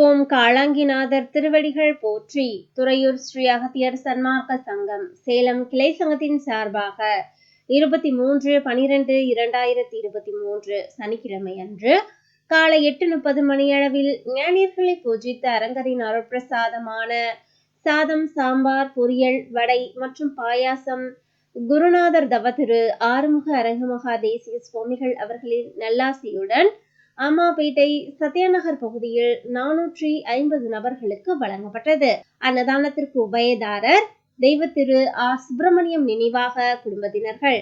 ஓம் காளாங்கிநாதர் திருவடிகள் போற்றி துறையூர் ஸ்ரீ அகத்தியர் சன்மார்க்க சங்கம் சேலம் கிளை சங்கத்தின் சார்பாக இருபத்தி மூன்று பனிரெண்டு இரண்டாயிரத்தி இருபத்தி மூன்று சனிக்கிழமை அன்று காலை எட்டு முப்பது மணியளவில் ஞானியர்களை பூஜித்த அரங்கரின் அருட்பிரசாதமான சாதம் சாம்பார் பொரியல் வடை மற்றும் பாயாசம் குருநாதர் தவத்திரு ஆறுமுக அரங்கமகா தேசிய சுவாமிகள் அவர்களின் நல்லாசியுடன் அம்மாபேட்டை சத்யாநகர் பகுதியில் நானூற்றி ஐம்பது நபர்களுக்கு வழங்கப்பட்டது. அன்னதானத்திற்கு உபயதாரர் தெய்வத்திரு ஆ. சுப்பிரமணியம் நினைவாக குடும்பத்தினர்கள்.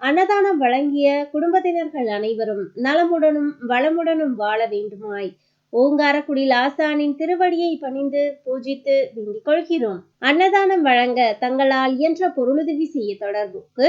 அன்னதானம் வழங்கிய குடும்பத்தினர்கள் அனைவரும் நலமுடனும் வளமுடனும் வாழ வேண்டுமாய் ஓங்காரக்குடி லாசானின் திருவடியை பணிந்து பூஜித்து வேண்டிக் கொள்கிறோம். அன்னதானம் வழங்க தங்களால் இயன்ற பொருளுதவி செய்ய தொடர்புக்கு